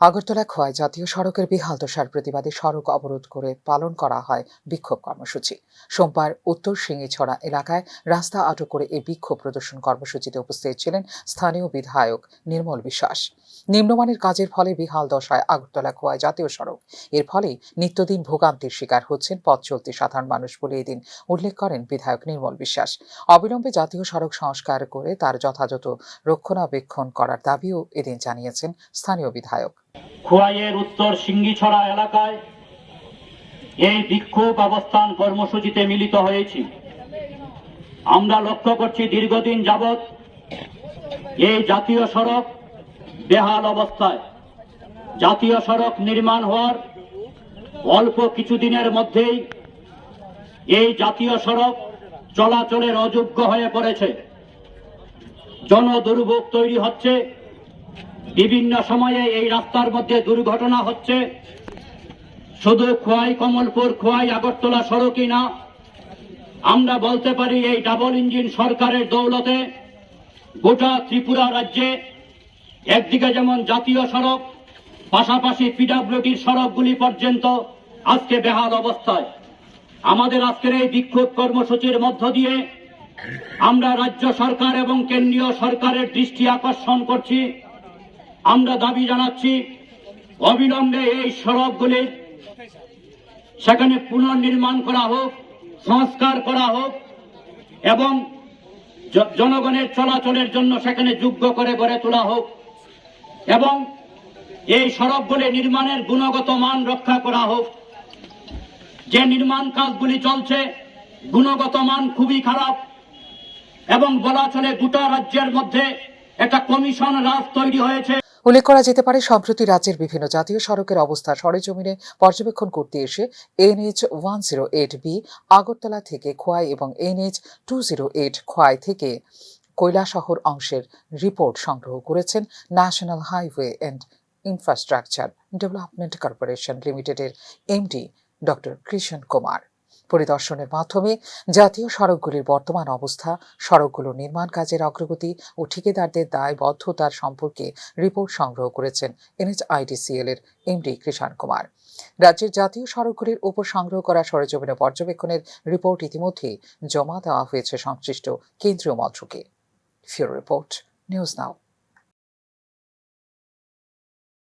আগরতলা খোয়াই জাতীয় সড়কের বিহাল দশার প্রতিবাদে সড়ক অবরোধ করে পালন করা হয় বিক্ষোভ কর্মসূচি। সোমবার উত্তর সিঙ্গিছড়া এলাকায় রাস্তা আটক করে এই বিক্ষোভ প্রদর্শন কর্মসূচিতে উপস্থিত ছিলেন স্থানীয় বিধায়ক নির্মল বিশ্বাস। নিম্নমানের কাজের ফলে বিহাল দশায় আগরতলা খোয়াই জাতীয় সড়ক। এর ফলে নিত্যদিন ভোগান্তির শিকার হচ্ছেন পথ চলতি সাধারণ মানুষ বলে এদিন উল্লেখ করেন বিধায়ক নির্মল বিশ্বাস। অবিলম্বে জাতীয় সড়ক সংস্কার করে তার যথাযথ রক্ষণাবেক্ষণ করার দাবিও এদিন জানিয়েছেন স্থানীয় বিধায়ক। খোয়াইয়ের উত্তর সিঙ্গিছড়া এলাকায় এই বিক্ষোভ অবস্থান কর্মসূচিতে মিলিত হয়েছি। আমরা লক্ষ্য করছি দীর্ঘদিন যাবৎ এই জাতীয় সড়ক বেহাল অবস্থায়। জাতীয় সড়ক নির্মাণ হওয়ার অল্প কিছুদিনের মধ্যেই এই জাতীয় সড়ক চলাচলের অযোগ্য হয়ে পড়েছে। জনদুর্ভোগ তৈরি হচ্ছে। বিভিন্ন সময়ে এই রাস্তার মধ্যে দুর্ঘটনা হচ্ছে। শুধু খোয়াই কমলপুর, খোয়াই আগরতলা সড়কই না আমরা বলতে পারি এই ডাবল ইঞ্জিন সরকারের দৌলতে গোটা ত্রিপুরা রাজ্যে একদিকে যেমন জাতীয় সড়ক, পাশাপাশি পিডাব্লিউডির সড়কগুলি পর্যন্ত আজকে বেহাল অবস্থায়। আমাদের আজকের এই বিক্ষোভ কর্মসূচির মধ্য দিয়ে আমরা রাজ্য সরকার এবং কেন্দ্রীয় সরকারের দৃষ্টি আকর্ষণ করছি। আমরা দাবি জানাচ্ছি অবিলম্বে এই সড়কগুলি সেখানে পুনর্নির্মাণ করা হোক, সংস্কার করা হোক এবং জনগণের চলাচলের জন্য সেখানে যোগ্য করে গড়ে তোলা হোক এবং এই সড়কগুলি নির্মাণের গুণগত মান রক্ষা করা হোক। যে নির্মাণ কাজগুলি চলছে, গুণগত মান খুবই খারাপ এবং বলা চলে গোটা রাজ্যের মধ্যে একটা কমিশন রাজ তৈরি হয়েছে। উল্লেখ করা যেতে পারে, সম্প্রতি রাজ্যের বিভিন্ন জাতীয় সড়কের অবস্থা সরেজমিনে পর্যবেক্ষণ করতে এসে NH one zero eight B Agartala থেকে খোয়াই এবং NH two zero eight Khowai থেকে কৈলাসহর অংশের রিপোর্ট সংগ্রহ করেছেন national highway and infrastructure development corporation লিমিটেডের এমডি ডক্টর কৃষণ কুমার। পরিদর্শনের মাধ্যমে জাতীয় সড়কগুলির বর্তমান অবস্থা, সড়কগুলোর নির্মাণ কাজের অগ্রগতি ও ঠিকাদারদের দায়বদ্ধতার সম্পর্কে রিপোর্ট সংগ্রহ করেছেন এনএচআইডিসিএল এর এমডি কৃষাণ কুমার। রাজ্যের জাতীয় সড়কগুলির উপর সংগ্রহ করা সরেজমিনে পর্যবেক্ষণের রিপোর্ট ইতিমধ্যেই জমা দেওয়া হয়েছে সংশ্লিষ্ট কেন্দ্রীয় মন্ত্রকে। ফিউরো রিপোর্ট, নিউজ নাও।